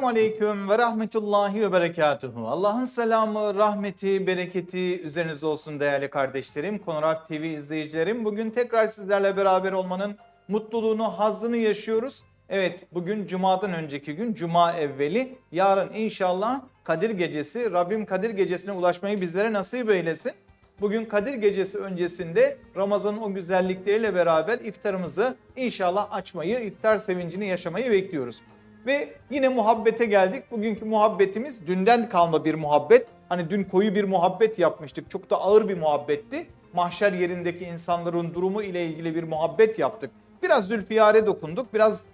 Esselamu Aleyküm ve Rahmetullahi ve Berekatuhu. Allah'ın selamı, rahmeti, bereketi üzerinize olsun değerli kardeşlerim. Konrad TV izleyicilerim. Bugün tekrar sizlerle beraber olmanın mutluluğunu, hazzını yaşıyoruz. Evet bugün Cuma'dan önceki gün Cuma evveli. Yarın inşallah Kadir Gecesi. Rabbim Kadir Gecesi'ne ulaşmayı bizlere nasip eylesin. Bugün Kadir Gecesi öncesinde Ramazan'ın o güzellikleriyle beraber iftarımızı inşallah açmayı, iftar sevincini yaşamayı bekliyoruz. Ve yine muhabbete geldik. Bugünkü muhabbetimiz dünden kalma bir muhabbet. Hani dün koyu bir muhabbet yapmıştık. Çok da ağır bir muhabbetti. Mahşer yerindeki insanların durumu ile ilgili bir muhabbet yaptık. Biraz Zülfiyar'e dokunduk. Biraz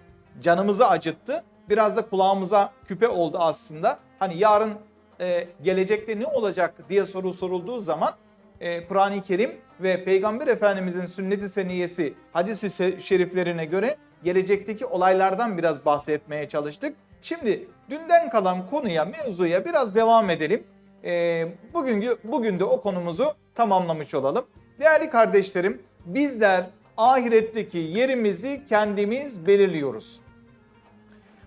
canımızı acıttı. Biraz da kulağımıza küpe oldu aslında. Hani yarın e, gelecekte ne olacak diye soru sorulduğu zaman e, Kur'an-ı Kerim ve Peygamber Efendimizin sünnet-i seniyesi hadis-i şeriflerine göre gelecekteki olaylardan biraz bahsetmeye çalıştık. Şimdi dünden kalan konuya, mevzuya biraz devam edelim. E, bugünkü bugün de o konumuzu tamamlamış olalım. Değerli kardeşlerim, bizler ahiretteki yerimizi kendimiz belirliyoruz.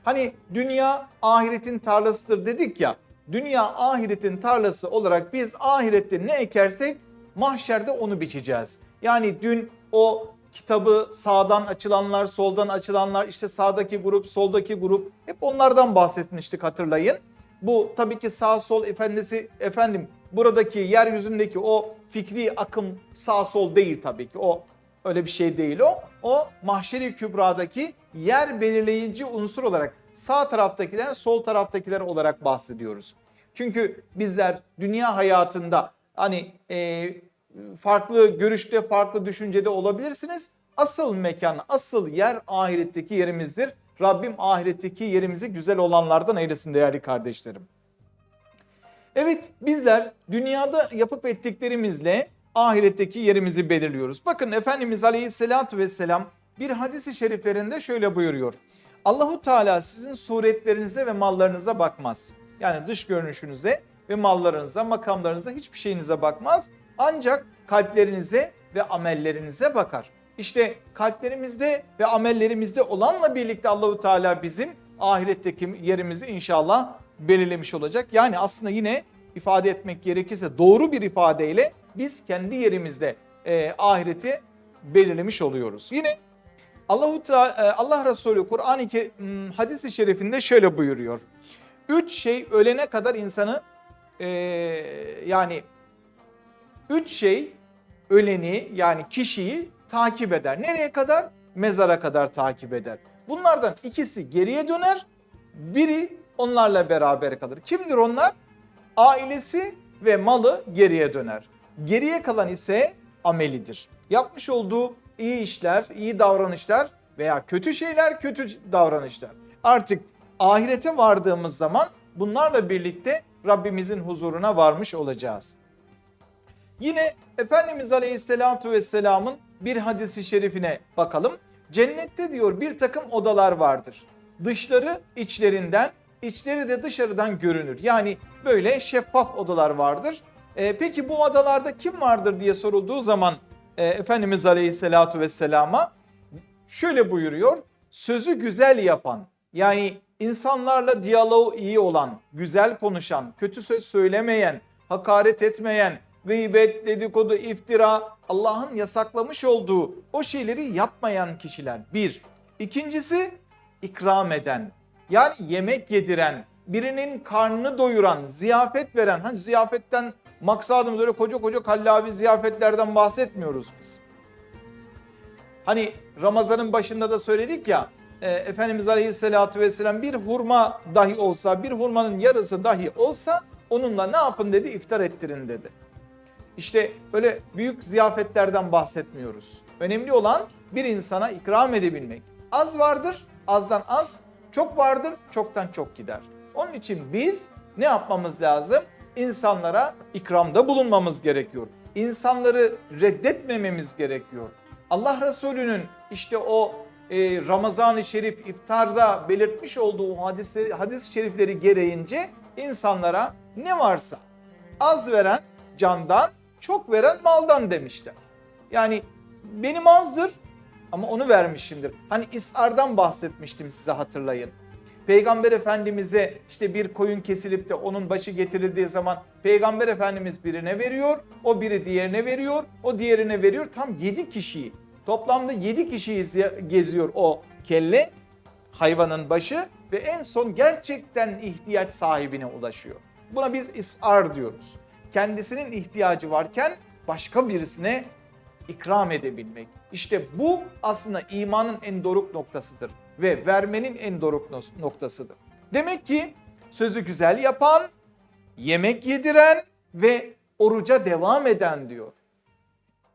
Hani dünya ahiretin tarlasıdır dedik ya. Dünya ahiretin tarlası olarak biz ahirette ne ekersek mahşerde onu biçeceğiz. Yani dün o kitabı sağdan açılanlar, soldan açılanlar, işte sağdaki grup, soldaki grup hep onlardan bahsetmiştik hatırlayın. Bu tabii ki sağ sol efendisi efendim buradaki yeryüzündeki o fikri akım sağ sol değil tabii ki. O öyle bir şey değil o. O mahşeri kübradaki yer belirleyici unsur olarak sağ taraftakiler, sol taraftakiler olarak bahsediyoruz. Çünkü bizler dünya hayatında hani e, farklı görüşte, farklı düşüncede olabilirsiniz. Asıl mekan, asıl yer ahiretteki yerimizdir. Rabbim ahiretteki yerimizi güzel olanlardan eylesin değerli kardeşlerim. Evet bizler dünyada yapıp ettiklerimizle ahiretteki yerimizi belirliyoruz. Bakın Efendimiz Aleyhisselatü Vesselam bir hadisi şeriflerinde şöyle buyuruyor. Allahu Teala sizin suretlerinize ve mallarınıza bakmaz. Yani dış görünüşünüze ve mallarınıza, makamlarınıza hiçbir şeyinize bakmaz. Ancak kalplerinize ve amellerinize bakar. İşte kalplerimizde ve amellerimizde olanla birlikte Allahu Teala bizim ahiretteki yerimizi inşallah belirlemiş olacak. Yani aslında yine ifade etmek gerekirse doğru bir ifadeyle biz kendi yerimizde e, ahireti belirlemiş oluyoruz. Yine Allahu Teala, Allah Resulü Kur'an-ı Kerim hadis-i şerifinde şöyle buyuruyor. Üç şey ölene kadar insanı e, yani üç şey öleni yani kişiyi takip eder. Nereye kadar? Mezara kadar takip eder. Bunlardan ikisi geriye döner, biri onlarla beraber kalır. Kimdir onlar? Ailesi ve malı geriye döner. Geriye kalan ise amelidir. Yapmış olduğu iyi işler, iyi davranışlar veya kötü şeyler, kötü davranışlar. Artık ahirete vardığımız zaman bunlarla birlikte Rabbimizin huzuruna varmış olacağız. Yine Efendimiz Aleyhisselatü Vesselam'ın bir hadisi şerifine bakalım. Cennette diyor bir takım odalar vardır. Dışları içlerinden, içleri de dışarıdan görünür. Yani böyle şeffaf odalar vardır. E, peki bu odalarda kim vardır diye sorulduğu zaman e, Efendimiz Aleyhisselatü Vesselam'a şöyle buyuruyor. Sözü güzel yapan yani insanlarla diyaloğu iyi olan, güzel konuşan, kötü söz söylemeyen, hakaret etmeyen, gıybet, dedikodu, iftira, Allah'ın yasaklamış olduğu o şeyleri yapmayan kişiler. Bir. İkincisi ikram eden, yani yemek yediren, birinin karnını doyuran, ziyafet veren. Hani ziyafetten maksadımız öyle koca koca kallavi ziyafetlerden bahsetmiyoruz biz. Hani Ramazan'ın başında da söyledik ya, e, Efendimiz Aleyhisselatü Vesselam bir hurma dahi olsa, bir hurmanın yarısı dahi olsa onunla ne yapın dedi, iftar ettirin dedi. İşte öyle büyük ziyafetlerden bahsetmiyoruz. Önemli olan bir insana ikram edebilmek. Az vardır, azdan az, çok vardır, çoktan çok gider. Onun için biz ne yapmamız lazım? İnsanlara ikramda bulunmamız gerekiyor. İnsanları reddetmememiz gerekiyor. Allah Resulü'nün işte o e, Ramazan-ı Şerif iftarda belirtmiş olduğu hadisleri, hadis-i şerifleri gereğince insanlara ne varsa az veren candan, çok veren maldan demişler. Yani benim azdır ama onu vermişimdir. Hani isardan bahsetmiştim size hatırlayın. Peygamber Efendimiz'e işte bir koyun kesilip de onun başı getirildiği zaman Peygamber Efendimiz birine veriyor, o biri diğerine veriyor, o diğerine veriyor. Tam 7 kişiyi, toplamda 7 kişiyi ziy- geziyor o kelle hayvanın başı ve en son gerçekten ihtiyaç sahibine ulaşıyor. Buna biz isar diyoruz. Kendisinin ihtiyacı varken başka birisine ikram edebilmek. İşte bu aslında imanın en doruk noktasıdır ve vermenin en doruk noktasıdır. Demek ki sözü güzel yapan, yemek yediren ve oruca devam eden diyor.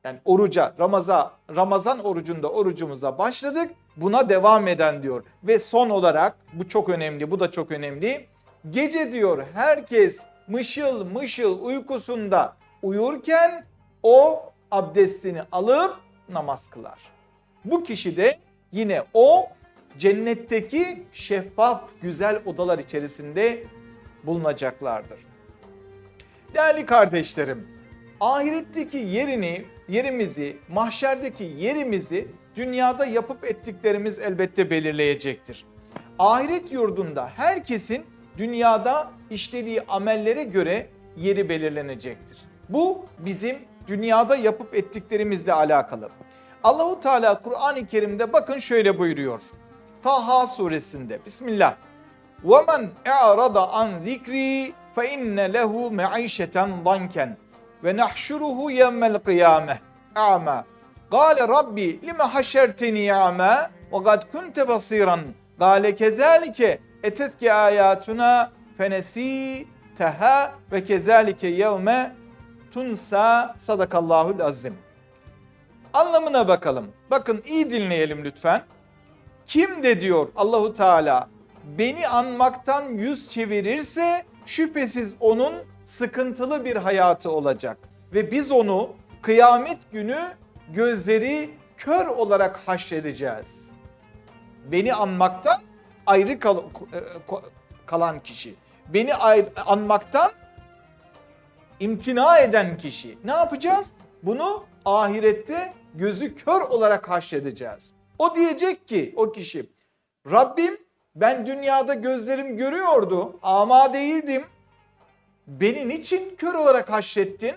Yani oruca, Ramazan, Ramazan orucunda orucumuza başladık. Buna devam eden diyor. Ve son olarak bu çok önemli, bu da çok önemli. Gece diyor herkes mışıl mışıl uykusunda uyurken o abdestini alıp namaz kılar. Bu kişi de yine o cennetteki şeffaf güzel odalar içerisinde bulunacaklardır. Değerli kardeşlerim, ahiretteki yerini, yerimizi, mahşerdeki yerimizi dünyada yapıp ettiklerimiz elbette belirleyecektir. Ahiret yurdunda herkesin dünyada işlediği amellere göre yeri belirlenecektir. Bu bizim dünyada yapıp ettiklerimizle alakalı. Allahu Teala Kur'an-ı Kerim'de bakın şöyle buyuruyor. Taha suresinde Bismillah. وَمَنْ اَعْرَضَ عَنْ ذِكْرِي فَاِنَّ لَهُ مَعِيشَةً ضَنْكًا وَنَحْشُرُهُ يَوْمَ الْقِيَامَةِ اَعْمَى قَالَ رَبِّي لِمَ حَشَّرْتَنِي اَعْمَى وَقَدْ كُنْتَ بَصِيرًا قَالَ كَذَٰلِكَ اَتَتْكَ آيَاتُنَا fenesiteha ve kezalike yevme tunsa sadakallahul azim. Anlamına bakalım. Bakın iyi dinleyelim lütfen. Kim de diyor Allahu Teala beni anmaktan yüz çevirirse şüphesiz onun sıkıntılı bir hayatı olacak ve biz onu kıyamet günü gözleri kör olarak haşredeceğiz. Beni anmaktan ayrı kal e, kalan kişi. Beni anmaktan imtina eden kişi. Ne yapacağız? Bunu ahirette gözü kör olarak haşredeceğiz. O diyecek ki o kişi Rabbim ben dünyada gözlerim görüyordu ama değildim. Beni niçin kör olarak haşrettin?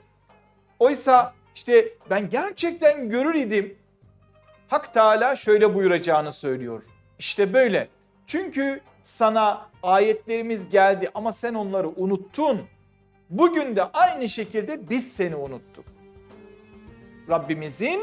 Oysa işte ben gerçekten görür idim. Hak Teala şöyle buyuracağını söylüyor. İşte böyle. Çünkü sana ayetlerimiz geldi ama sen onları unuttun. Bugün de aynı şekilde biz seni unuttuk. Rabbimizin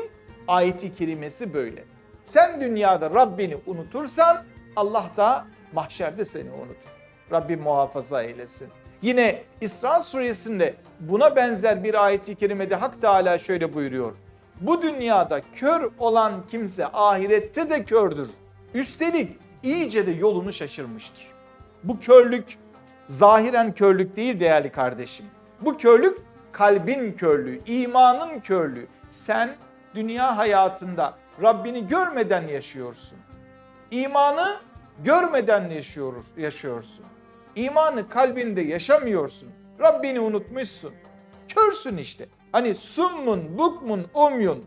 ayeti kerimesi böyle. Sen dünyada Rabbini unutursan Allah da mahşerde seni unutur. Rabbim muhafaza eylesin. Yine İsra suresinde buna benzer bir ayeti kerimede Hak Teala şöyle buyuruyor. Bu dünyada kör olan kimse ahirette de kördür. Üstelik iyice de yolunu şaşırmıştır. Bu körlük zahiren körlük değil değerli kardeşim. Bu körlük kalbin körlüğü, imanın körlüğü. Sen dünya hayatında Rabbini görmeden yaşıyorsun. İmanı görmeden yaşıyoruz, yaşıyorsun. İmanı kalbinde yaşamıyorsun. Rabbini unutmuşsun. Körsün işte. Hani summun, bukmun, umyun.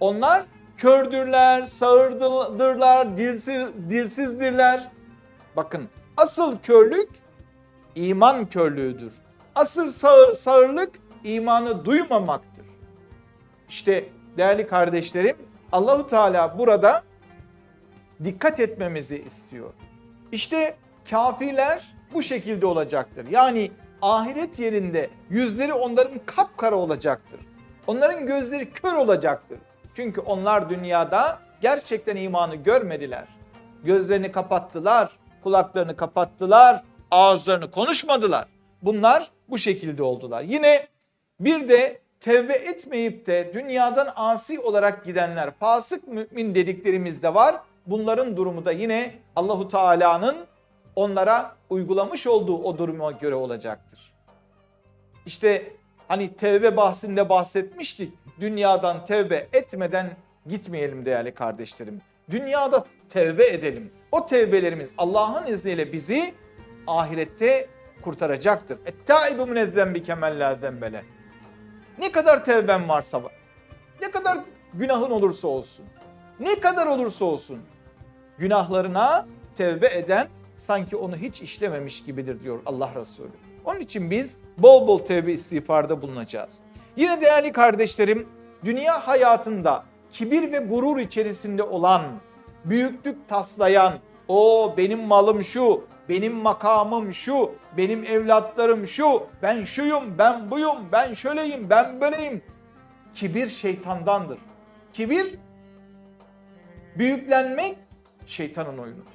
Onlar kördürler, sağırdırlar, dilsiz, dilsizdirler. Bakın asıl körlük iman körlüğüdür. Asıl sağır, sağırlık imanı duymamaktır. İşte değerli kardeşlerim Allahu Teala burada dikkat etmemizi istiyor. İşte kafirler bu şekilde olacaktır. Yani ahiret yerinde yüzleri onların kapkara olacaktır. Onların gözleri kör olacaktır. Çünkü onlar dünyada gerçekten imanı görmediler. Gözlerini kapattılar, kulaklarını kapattılar, ağızlarını konuşmadılar. Bunlar bu şekilde oldular. Yine bir de tevbe etmeyip de dünyadan asi olarak gidenler, fasık mümin dediklerimiz de var. Bunların durumu da yine Allahu Teala'nın onlara uygulamış olduğu o duruma göre olacaktır. İşte hani tevbe bahsinde bahsetmiştik. Dünyadan tevbe etmeden gitmeyelim değerli kardeşlerim. Dünyada tevbe edelim. O tevbelerimiz Allah'ın izniyle bizi ahirette kurtaracaktır. Ettaibu minezzembi kemellâ zembele. Ne kadar tevben varsa var. Ne kadar günahın olursa olsun. Ne kadar olursa olsun. Günahlarına tevbe eden sanki onu hiç işlememiş gibidir diyor Allah Resulü. Onun için biz bol bol tevbe istiğfarda bulunacağız. Yine değerli kardeşlerim, dünya hayatında kibir ve gurur içerisinde olan, büyüklük taslayan, o benim malım şu, benim makamım şu, benim evlatlarım şu, ben şuyum, ben buyum, ben şöyleyim, ben böyleyim. Kibir şeytandandır. Kibir, büyüklenmek şeytanın oyunudur.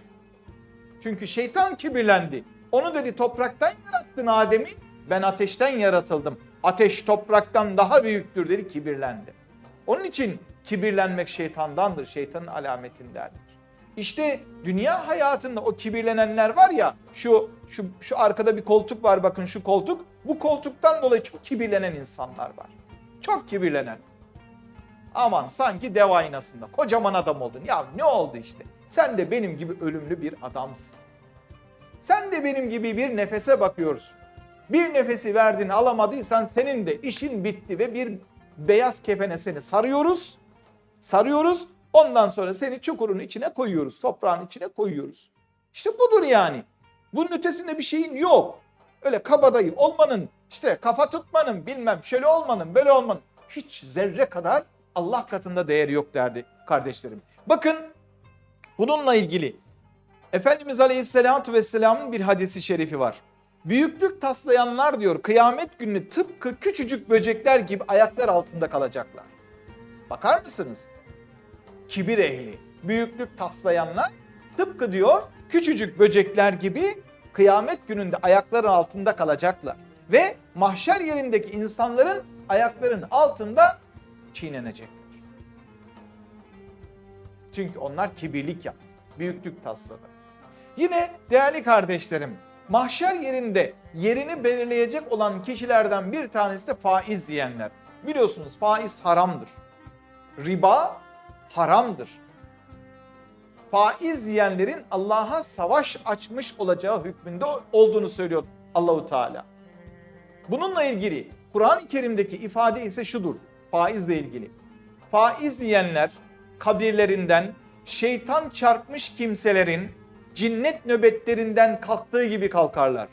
Çünkü şeytan kibirlendi. Onu dedi topraktan yarattın Adem'i, ben ateşten yaratıldım. Ateş topraktan daha büyüktür dedi kibirlendi. Onun için kibirlenmek şeytandandır, şeytanın alametindendir. İşte dünya hayatında o kibirlenenler var ya, şu şu şu arkada bir koltuk var bakın şu koltuk. Bu koltuktan dolayı çok kibirlenen insanlar var. Çok kibirlenen. Aman sanki dev aynasında. Kocaman adam oldun. Ya ne oldu işte? Sen de benim gibi ölümlü bir adamsın. Sen de benim gibi bir nefese bakıyorsun. Bir nefesi verdin alamadıysan senin de işin bitti ve bir beyaz kefene seni sarıyoruz. Sarıyoruz. Ondan sonra seni çukurun içine koyuyoruz. Toprağın içine koyuyoruz. İşte budur yani. Bunun ötesinde bir şeyin yok. Öyle kabadayı olmanın, işte kafa tutmanın, bilmem şöyle olmanın, böyle olmanın hiç zerre kadar Allah katında değeri yok derdi kardeşlerim. Bakın bununla ilgili Efendimiz Aleyhisselatü Vesselam'ın bir hadisi şerifi var. Büyüklük taslayanlar diyor kıyamet günü tıpkı küçücük böcekler gibi ayaklar altında kalacaklar. Bakar mısınız? Kibir ehli, büyüklük taslayanlar tıpkı diyor küçücük böcekler gibi kıyamet gününde ayakların altında kalacaklar. Ve mahşer yerindeki insanların ayakların altında çiğnenecekler. Çünkü onlar kibirlik yaptı, büyüklük tasladı. Yine değerli kardeşlerim, mahşer yerinde yerini belirleyecek olan kişilerden bir tanesi de faiz yiyenler. Biliyorsunuz faiz haramdır. Riba haramdır. Faiz yiyenlerin Allah'a savaş açmış olacağı hükmünde olduğunu söylüyor Allahu Teala. Bununla ilgili Kur'an-ı Kerim'deki ifade ise şudur faizle ilgili. Faiz yiyenler kabirlerinden şeytan çarpmış kimselerin cinnet nöbetlerinden kalktığı gibi kalkarlar.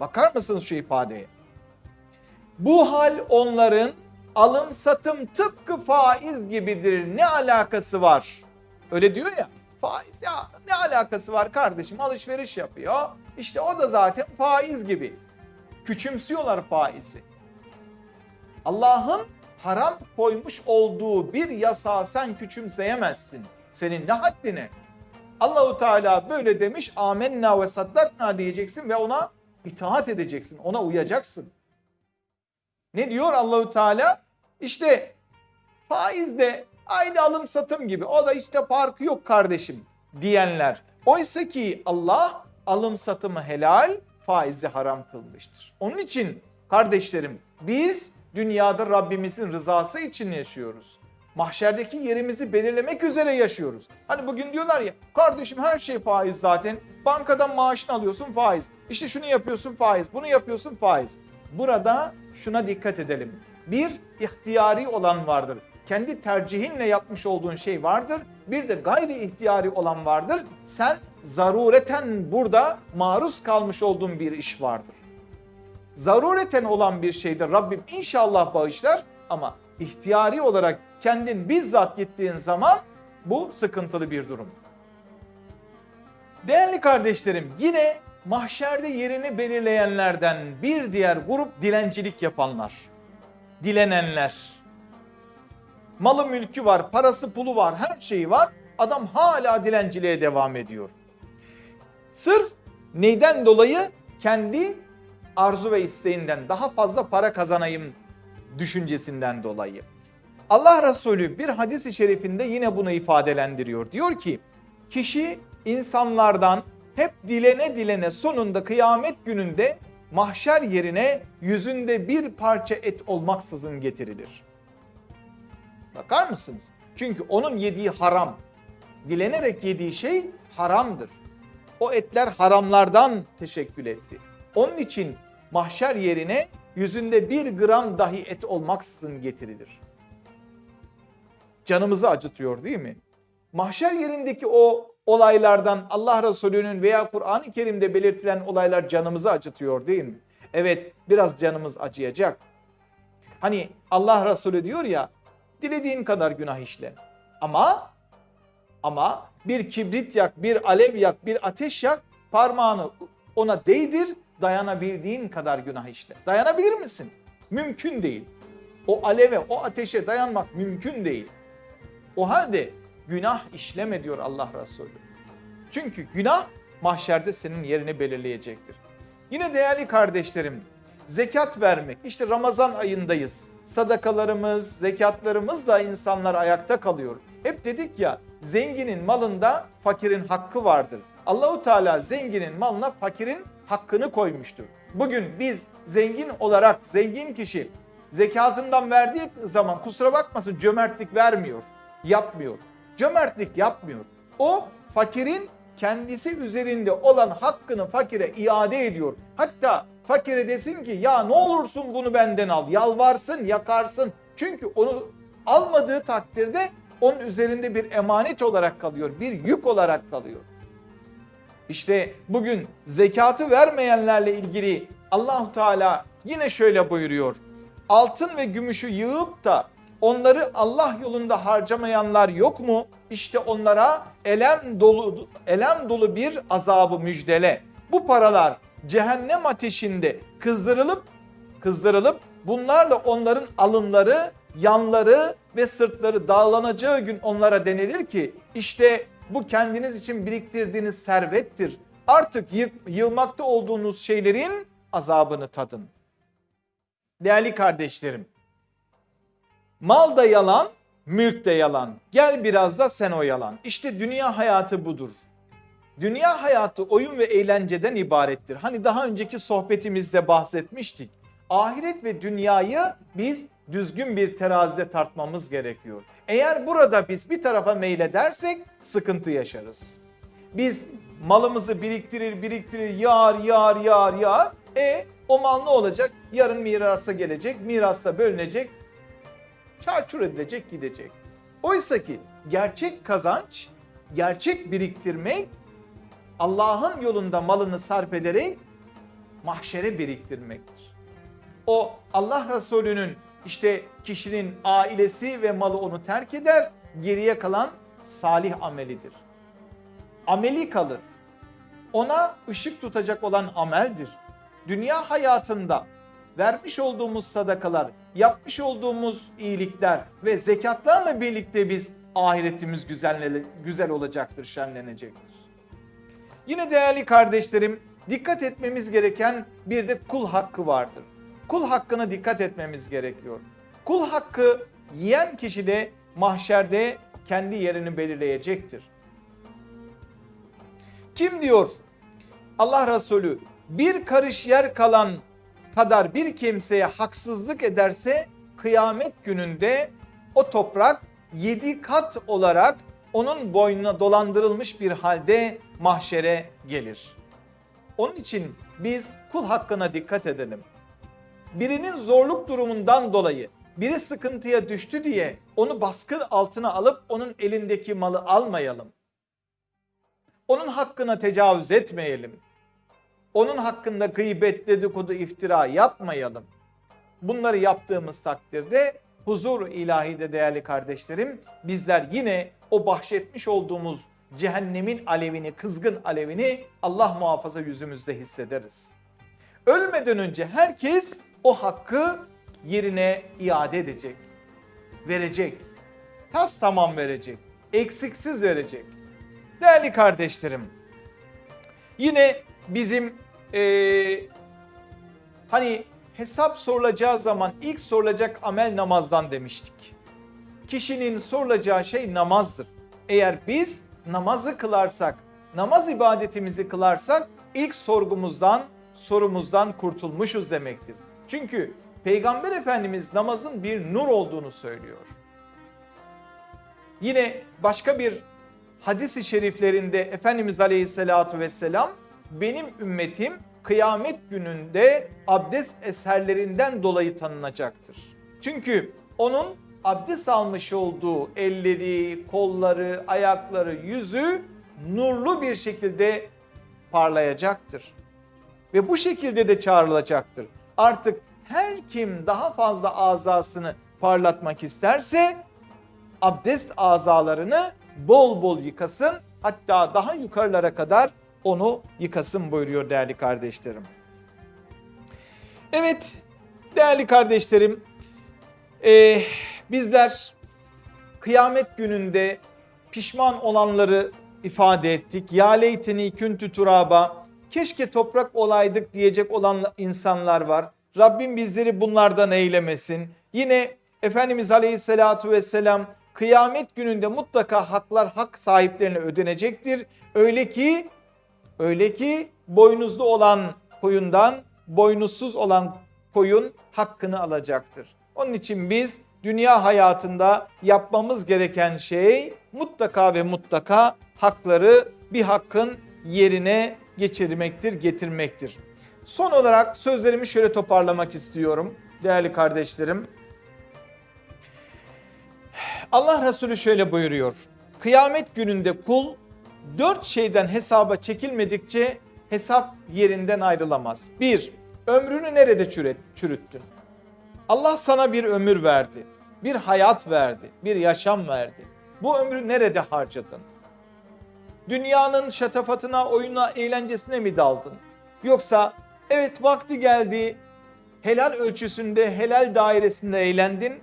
Bakar mısınız şu ifadeye? Bu hal onların alım satım tıpkı faiz gibidir. Ne alakası var? Öyle diyor ya. Faiz ya ne alakası var kardeşim alışveriş yapıyor. İşte o da zaten faiz gibi. Küçümsüyorlar faizi. Allah'ın haram koymuş olduğu bir yasağı sen küçümseyemezsin. Senin ne haddine? Allahu Teala böyle demiş. Amenna ve saddakna diyeceksin ve ona itaat edeceksin. Ona uyacaksın. Ne diyor Allahu Teala? İşte faiz de aynı alım satım gibi. O da işte farkı yok kardeşim diyenler. Oysa ki Allah alım satımı helal, faizi haram kılmıştır. Onun için kardeşlerim biz dünyada Rabbimizin rızası için yaşıyoruz. Mahşerdeki yerimizi belirlemek üzere yaşıyoruz. Hani bugün diyorlar ya kardeşim her şey faiz zaten. Bankadan maaşını alıyorsun faiz. İşte şunu yapıyorsun faiz, bunu yapıyorsun faiz. Burada şuna dikkat edelim. Bir ihtiyari olan vardır. Kendi tercihinle yapmış olduğun şey vardır. Bir de gayri ihtiyari olan vardır. Sen zarureten burada maruz kalmış olduğun bir iş vardır. Zarureten olan bir şeyde Rabbim inşallah bağışlar ama ihtiyari olarak kendin bizzat gittiğin zaman bu sıkıntılı bir durum. Değerli kardeşlerim yine mahşerde yerini belirleyenlerden bir diğer grup dilencilik yapanlar. Dilenenler. Malı mülkü var, parası pulu var, her şeyi var. Adam hala dilenciliğe devam ediyor. Sırf neyden dolayı? Kendi arzu ve isteğinden daha fazla para kazanayım düşüncesinden dolayı. Allah Resulü bir hadis-i şerifinde yine bunu ifadelendiriyor. Diyor ki kişi insanlardan hep dilene dilene sonunda kıyamet gününde mahşer yerine yüzünde bir parça et olmaksızın getirilir. Bakar mısınız? Çünkü onun yediği haram. Dilenerek yediği şey haramdır. O etler haramlardan teşekkül etti. Onun için mahşer yerine yüzünde bir gram dahi et olmaksızın getirilir. Canımızı acıtıyor değil mi? Mahşer yerindeki o olaylardan Allah Resulü'nün veya Kur'an-ı Kerim'de belirtilen olaylar canımızı acıtıyor değil mi? Evet biraz canımız acıyacak. Hani Allah Resulü diyor ya dilediğin kadar günah işle. Ama ama bir kibrit yak, bir alev yak, bir ateş yak, parmağını ona değdir, dayanabildiğin kadar günah işle. Dayanabilir misin? Mümkün değil. O aleve, o ateşe dayanmak mümkün değil. O halde günah işleme diyor Allah Resulü. Çünkü günah mahşerde senin yerini belirleyecektir. Yine değerli kardeşlerim, zekat vermek. İşte Ramazan ayındayız. Sadakalarımız, zekatlarımızla insanlar ayakta kalıyor. Hep dedik ya, zenginin malında fakirin hakkı vardır. Allahu Teala zenginin malına fakirin hakkını koymuştur. Bugün biz zengin olarak zengin kişi zekatından verdiği zaman kusura bakmasın cömertlik vermiyor, yapmıyor. Cömertlik yapmıyor. O fakirin kendisi üzerinde olan hakkını fakire iade ediyor. Hatta fakire desin ki ya ne olursun bunu benden al. Yalvarsın, yakarsın. Çünkü onu almadığı takdirde onun üzerinde bir emanet olarak kalıyor, bir yük olarak kalıyor. İşte bugün zekatı vermeyenlerle ilgili Allahu Teala yine şöyle buyuruyor. Altın ve gümüşü yığıp da onları Allah yolunda harcamayanlar yok mu? İşte onlara elem dolu elem dolu bir azabı müjdele. Bu paralar cehennem ateşinde kızdırılıp kızdırılıp bunlarla onların alınları, yanları ve sırtları dağlanacağı gün onlara denilir ki işte bu kendiniz için biriktirdiğiniz servettir. Artık yı- yığmakta olduğunuz şeylerin azabını tadın. Değerli kardeşlerim, mal da yalan, mülk de yalan. Gel biraz da sen oyalan. İşte dünya hayatı budur. Dünya hayatı oyun ve eğlenceden ibarettir. Hani daha önceki sohbetimizde bahsetmiştik. Ahiret ve dünyayı biz düzgün bir terazide tartmamız gerekiyor. Eğer burada biz bir tarafa meyledersek sıkıntı yaşarız. Biz malımızı biriktirir biriktirir yağar yağar yağar yağar. E o mal ne olacak? Yarın mirasa gelecek, mirasta bölünecek, çarçur edilecek gidecek. Oysa ki gerçek kazanç, gerçek biriktirmek Allah'ın yolunda malını sarf ederek mahşere biriktirmektir. O Allah Resulü'nün işte kişinin ailesi ve malı onu terk eder, geriye kalan salih amelidir. Ameli kalır. Ona ışık tutacak olan ameldir. Dünya hayatında vermiş olduğumuz sadakalar, yapmış olduğumuz iyilikler ve zekatlarla birlikte biz ahiretimiz güzel, güzel olacaktır, şenlenecektir. Yine değerli kardeşlerim dikkat etmemiz gereken bir de kul hakkı vardır. Kul hakkına dikkat etmemiz gerekiyor. Kul hakkı yiyen kişi de mahşerde kendi yerini belirleyecektir. Kim diyor Allah Resulü bir karış yer kalan kadar bir kimseye haksızlık ederse kıyamet gününde o toprak yedi kat olarak onun boynuna dolandırılmış bir halde mahşere gelir. Onun için biz kul hakkına dikkat edelim. Birinin zorluk durumundan dolayı biri sıkıntıya düştü diye onu baskı altına alıp onun elindeki malı almayalım. Onun hakkına tecavüz etmeyelim. Onun hakkında gıybet, dedikodu, iftira yapmayalım. Bunları yaptığımız takdirde huzur ilahide değerli kardeşlerim bizler yine o bahşetmiş olduğumuz cehennemin alevini, kızgın alevini Allah muhafaza yüzümüzde hissederiz. Ölmeden önce herkes o hakkı yerine iade edecek, verecek. Tas tamam verecek, eksiksiz verecek. Değerli kardeşlerim, yine bizim eee, hani hesap sorulacağı zaman ilk sorulacak amel namazdan demiştik. Kişinin sorulacağı şey namazdır. Eğer biz namazı kılarsak, namaz ibadetimizi kılarsak ilk sorgumuzdan, sorumuzdan kurtulmuşuz demektir. Çünkü Peygamber Efendimiz namazın bir nur olduğunu söylüyor. Yine başka bir hadis-i şeriflerinde Efendimiz Aleyhisselatü Vesselam benim ümmetim kıyamet gününde abdest eserlerinden dolayı tanınacaktır. Çünkü onun abdest almış olduğu elleri, kolları, ayakları, yüzü nurlu bir şekilde parlayacaktır. Ve bu şekilde de çağrılacaktır. Artık her kim daha fazla azasını parlatmak isterse abdest azalarını bol bol yıkasın. Hatta daha yukarılara kadar onu yıkasın buyuruyor değerli kardeşlerim. Evet değerli kardeşlerim ee, bizler kıyamet gününde pişman olanları ifade ettik. Ya leyteni küntü turaba. Keşke toprak olaydık diyecek olan insanlar var. Rabbim bizleri bunlardan eylemesin. Yine Efendimiz Aleyhisselatu Vesselam kıyamet gününde mutlaka haklar hak sahiplerine ödenecektir. Öyle ki öyle ki boynuzlu olan koyundan boynuzsuz olan koyun hakkını alacaktır. Onun için biz dünya hayatında yapmamız gereken şey mutlaka ve mutlaka hakları bir hakkın yerine geçirmektir, getirmektir. Son olarak sözlerimi şöyle toparlamak istiyorum değerli kardeşlerim. Allah Resulü şöyle buyuruyor. Kıyamet gününde kul dört şeyden hesaba çekilmedikçe hesap yerinden ayrılamaz. Bir, ömrünü nerede çürüt, çürüttün? Allah sana bir ömür verdi, bir hayat verdi, bir yaşam verdi. Bu ömrü nerede harcadın? Dünyanın şatafatına, oyuna, eğlencesine mi daldın? Yoksa evet vakti geldi, helal ölçüsünde, helal dairesinde eğlendin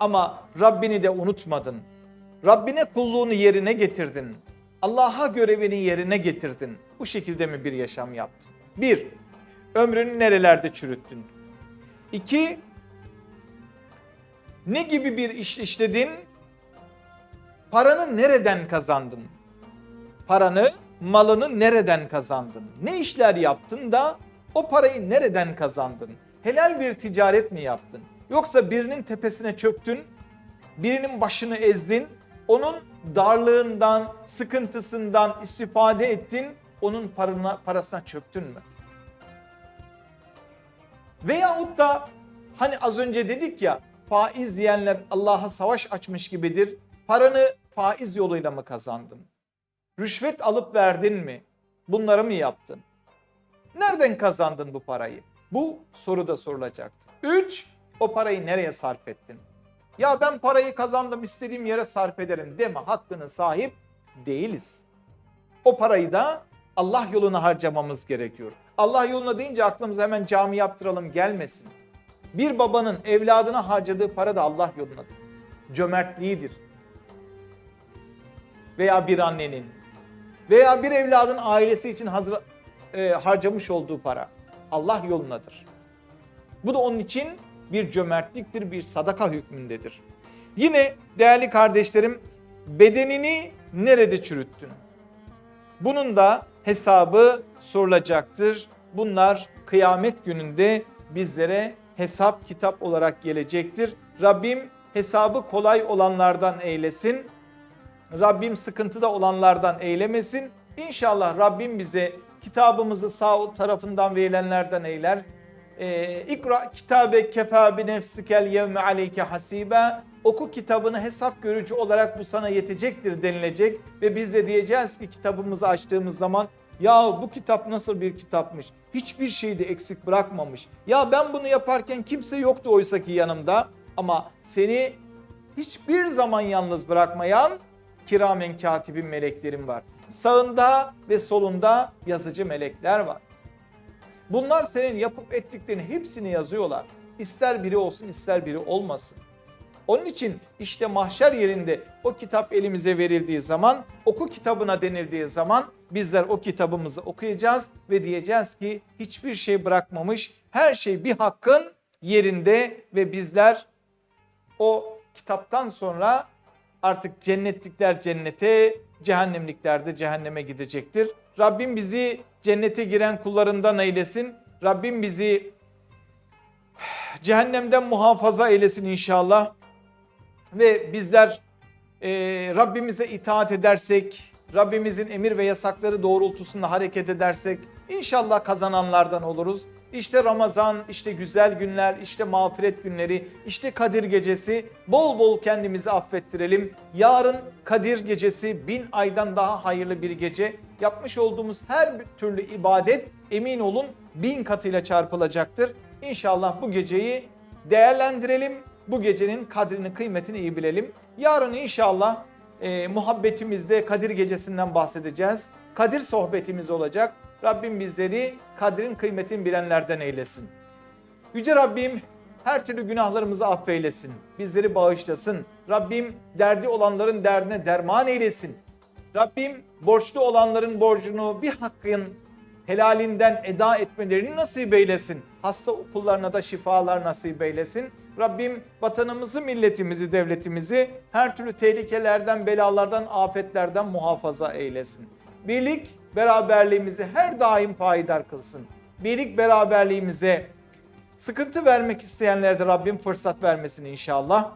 ama Rabbini de unutmadın. Rabbine kulluğunu yerine getirdin. Allah'a görevini yerine getirdin. Bu şekilde mi bir yaşam yaptın? Bir, ömrünü nerelerde çürüttün? İki, ne gibi bir iş işledin? Paranı nereden kazandın? Paranı, malını nereden kazandın? Ne işler yaptın da o parayı nereden kazandın? Helal bir ticaret mi yaptın? Yoksa birinin tepesine çöktün, birinin başını ezdin, onun darlığından, sıkıntısından istifade ettin, onun parına, parasına çöktün mü? Veyahut da hani az önce dedik ya faiz yiyenler Allah'a savaş açmış gibidir. Paranı faiz yoluyla mı kazandın? Rüşvet alıp verdin mi? Bunları mı yaptın? Nereden kazandın bu parayı? Bu soru da sorulacaktır. 3. O parayı nereye sarf ettin? Ya ben parayı kazandım istediğim yere sarf ederim deme hakkını sahip değiliz. O parayı da Allah yoluna harcamamız gerekiyor. Allah yoluna deyince aklımıza hemen cami yaptıralım gelmesin. Bir babanın evladına harcadığı para da Allah yolunadır. Cömertliğidir. Veya bir annenin veya bir evladın ailesi için hazır, e, harcamış olduğu para Allah yolunadır. Bu da onun için bir cömertliktir, bir sadaka hükmündedir. Yine değerli kardeşlerim bedenini nerede çürüttün? Bunun da hesabı sorulacaktır. Bunlar kıyamet gününde bizlere hesap kitap olarak gelecektir. Rabbim hesabı kolay olanlardan eylesin. Rabbim sıkıntıda olanlardan eylemesin. İnşallah Rabbim bize kitabımızı sağ tarafından verilenlerden eyler. Ee, İkra kitabe kefa bi nefsikel yevme aleyke hasibe. Oku kitabını hesap görücü olarak bu sana yetecektir denilecek ve biz de diyeceğiz ki kitabımızı açtığımız zaman ya bu kitap nasıl bir kitapmış? Hiçbir şeyi de eksik bırakmamış. Ya ben bunu yaparken kimse yoktu oysa ki yanımda ama seni hiçbir zaman yalnız bırakmayan kiramen katibin meleklerim var. Sağında ve solunda yazıcı melekler var. Bunlar senin yapıp ettiklerini hepsini yazıyorlar. İster biri olsun ister biri olmasın. Onun için işte mahşer yerinde o kitap elimize verildiği zaman, oku kitabına denildiği zaman bizler o kitabımızı okuyacağız ve diyeceğiz ki hiçbir şey bırakmamış, her şey bir hakkın yerinde ve bizler o kitaptan sonra artık cennetlikler cennete, cehennemlikler de cehenneme gidecektir. Rabbim bizi cennete giren kullarından eylesin. Rabbim bizi cehennemden muhafaza eylesin inşallah. Ve bizler e, Rabbimize itaat edersek, Rabbimizin emir ve yasakları doğrultusunda hareket edersek inşallah kazananlardan oluruz. İşte Ramazan, işte güzel günler, işte mağfiret günleri, işte Kadir gecesi. Bol bol kendimizi affettirelim. Yarın Kadir gecesi bin aydan daha hayırlı bir gece. Yapmış olduğumuz her türlü ibadet emin olun bin katıyla çarpılacaktır. İnşallah bu geceyi değerlendirelim. Bu gecenin kadrini, kıymetini iyi bilelim. Yarın inşallah e, muhabbetimizde Kadir gecesinden bahsedeceğiz. Kadir sohbetimiz olacak. Rabbim bizleri kadrin kıymetini bilenlerden eylesin. Yüce Rabbim her türlü günahlarımızı affeylesin. Bizleri bağışlasın. Rabbim derdi olanların derdine derman eylesin. Rabbim borçlu olanların borcunu bir hakkın helalinden eda etmelerini nasip eylesin. Hasta kullarına da şifalar nasip eylesin. Rabbim vatanımızı, milletimizi, devletimizi her türlü tehlikelerden, belalardan, afetlerden muhafaza eylesin. Birlik, beraberliğimizi her daim payidar kılsın. Birlik, beraberliğimize sıkıntı vermek isteyenlere de Rabbim fırsat vermesin inşallah.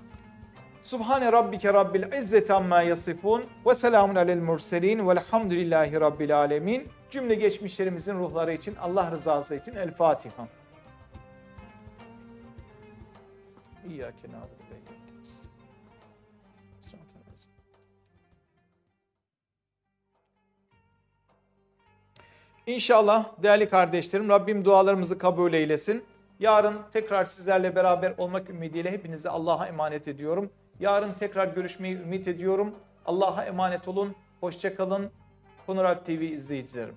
Subhane rabbike rabbil izzeti amma yasifun ve selamun alel murselin velhamdülillahi rabbil alemin. Cümle geçmişlerimizin ruhları için Allah rızası için El Fatiha. İyyâke nâbudu İnşallah değerli kardeşlerim Rabbim dualarımızı kabul eylesin. Yarın tekrar sizlerle beraber olmak ümidiyle hepinizi Allah'a emanet ediyorum. Yarın tekrar görüşmeyi ümit ediyorum. Allah'a emanet olun. Hoşçakalın. Konurat TV izleyicilerim.